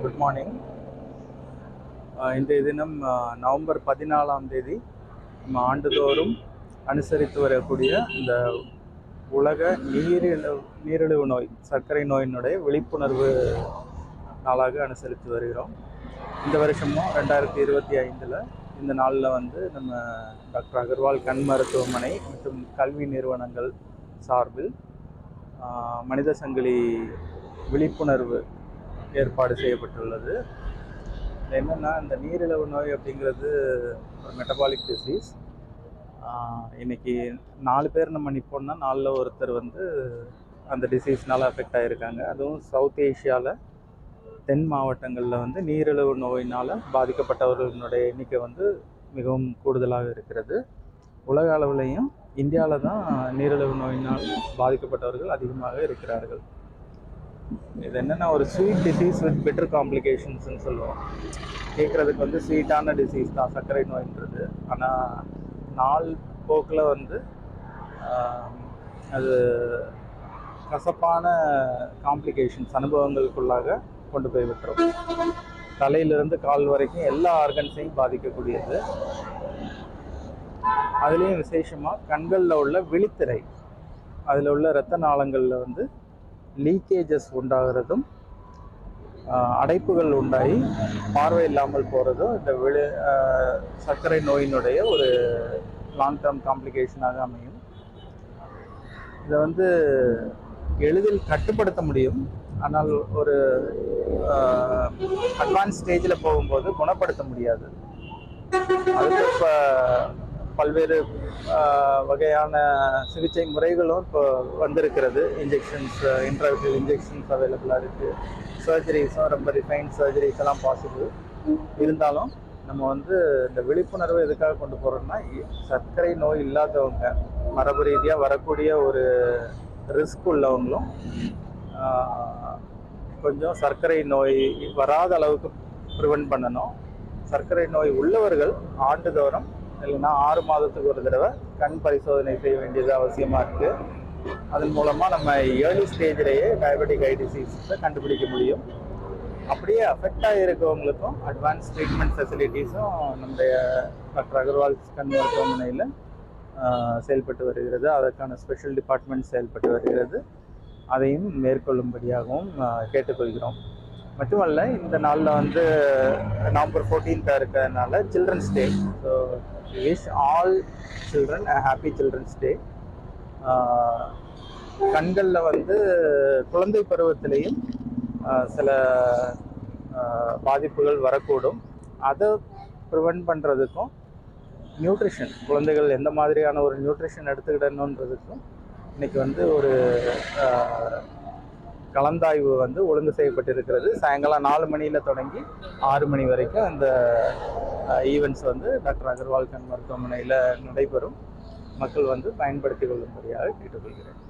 Good morning இன்றைய தினம் November பதினாலாம் தேதி நம்ம ஆண்டுதோறும் அனுசரித்து வரக்கூடிய இந்த உலக நீரிழிவு நீரிழிவு நோய் சர்க்கரை நோயினுடைய விழிப்புணர்வு நாளாக அனுசரித்து வருகிறோம். இந்த வருஷமும் ரெண்டாயிரத்தி இருபத்தி ஐந்தில் இந்த நாளில் வந்து நம்ம டாக்டர் அகர்வால் கண் மருத்துவமனை மற்றும் கல்வி நிறுவனங்கள் சார்பில் மனித சங்கிலி விழிப்புணர்வு ஏற்பாடு செய்யப்பட்டுள்ளது. என்னென்னா இந்த நீரிழிவு நோய் அப்படிங்கிறது ஒரு மெட்டபாலிக் டிசீஸ் இன்னைக்கு நாலு பேர் நம்ம நிற்போம்னா நாலில் ஒருத்தர் வந்து அந்த டிசீஸ்னால் அஃபெக்ட் ஆகிருக்காங்க அதுவும் சவுத் ஏஷியாவில் தென் மாவட்டங்களில் வந்து நீரிழிவு நோயினால் பாதிக்கப்பட்டவர்களுடைய எண்ணிக்கை வந்து மிகவும் கூடுதலாக இருக்கிறது. உலக அளவுலேயும் இந்தியாவில் தான் நீரிழிவு நோயினால் பாதிக்கப்பட்டவர்கள் அதிகமாக இருக்கிறார்கள். இது என்னென்னா ஒரு ஸ்வீட் டிசீஸ் வித் பெட்டர் காம்ப்ளிகேஷன்ஸ்னு சொல்லுவோம். கேட்குறதுக்கு வந்து ஸ்வீட்டான டிசீஸ் தான் சர்க்கரை நோயின்றது. ஆனால் நாள் போக்கில் வந்து அது கசப்பான காம்ப்ளிகேஷன்ஸ் அனுபவங்களுக்குள்ளாக கொண்டு போய் விட்டுரும். தலையிலிருந்து கால் வரைக்கும் எல்லா ஆர்கன்ஸையும் பாதிக்கக்கூடியது. அதுலேயும் விசேஷமாக கண்களில் உள்ள விழித்திரை அதில் உள்ள இரத்த நாளங்களில் வந்து லீக்கேஜஸ் உண்டாகிறதும் அடைப்புகள் உண்டாகி பார்வை இல்லாமல் போகிறதும் இந்த விழு சர்க்கரை நோயினுடைய ஒரு லாங் டேர்ம் காம்ப்ளிகேஷனாக அமையும். இதை வந்து எளிதில் கட்டுப்படுத்த முடியும். ஆனால் ஒரு அட்வான்ஸ் ஸ்டேஜில் போகும்போது குணப்படுத்த முடியாது. அதுக்கு இப்போ பல்வேறு வகையான சிகிச்சை முறைகளும் இப்போ வந்திருக்கிறது. இன்ஜெக்ஷன்ஸ் இன்ட்ராவிட்டல் இன்ஜெக்ஷன்ஸ் அவைலபிளாக இருக்குது சர்ஜரிஸும் ரொம்ப ரிஃபைன் சர்ஜரிஸ் எல்லாம் பாசிபிள் இருந்தாலும் நம்ம வந்து இந்த விழிப்புணர்வு எதுக்காக கொண்டு போகிறோம்னா சர்க்கரை நோய் இல்லாதவங்க மரபு ரீதியாக வரக்கூடிய ஒரு ரிஸ்க் உள்ளவங்களும் கொஞ்சம் சர்க்கரை நோய் வராத அளவுக்கு ப்ரிவெண்ட் பண்ணணும். சர்க்கரை நோய் உள்ளவர்கள் ஆண்டுதோறும் இல்லைன்னா ஆறு மாதத்துக்கு ஒரு தடவை கண் பரிசோதனை செய்ய வேண்டியது அவசியமாக இருக்குது அதன் மூலமாக நம்ம ஏர்லி ஸ்டேஜ்லேயே டயபெட்டிக் ஐ டிசீஸை கண்டுபிடிக்க முடியும். அப்படியே அஃபெக்ட் ஆகிருக்கவங்களுக்கும் அட்வான்ஸ் ட்ரீட்மெண்ட் ஃபெசிலிட்டிஸும் நம்முடைய டாக்டர் அகர்வால் கண் மருத்துவமனையில் செயல்பட்டு வருகிறது. அதற்கான ஸ்பெஷல் டிபார்ட்மெண்ட் செயல்பட்டு வருகிறது. அதையும் மேற்கொள்ளும்படியாகவும் கேட்டுக்கொள்கிறோம். மட்டுமல்ல இந்த நாளில் வந்து நவம்பர் ஃபோர்டீன்த்தாக இருக்கிறதுனால children's day so wish all children happy children's day கண்களில் வந்து குழந்தை பருவத்திலையும் சில பாதிப்புகள் வரக்கூடும். அதை ப்ரிவெண்ட் பண்ணுறதுக்கும் நியூட்ரிஷன் குழந்தைகள் எந்த மாதிரியான ஒரு நியூட்ரிஷன் எடுத்துக்கிடணுன்றதுக்கும் இன்றைக்கி வந்து ஒரு கலந்தாய்வு வந்து ஒழுங்கு செய்யப்பட்டிருக்கிறது. சாயங்காலம் நாலு மணியில் தொடங்கி ஆறு மணி வரைக்கும் அந்த ஈவெண்ட்ஸ் வந்து டாக்டர் அகர்வால் கண் மருத்துவமனையில் நடைபெறும். மக்கள் வந்து பயன்படுத்திக் கொள்ளும்படியாக கேட்டுக்கொள்கிறேன்.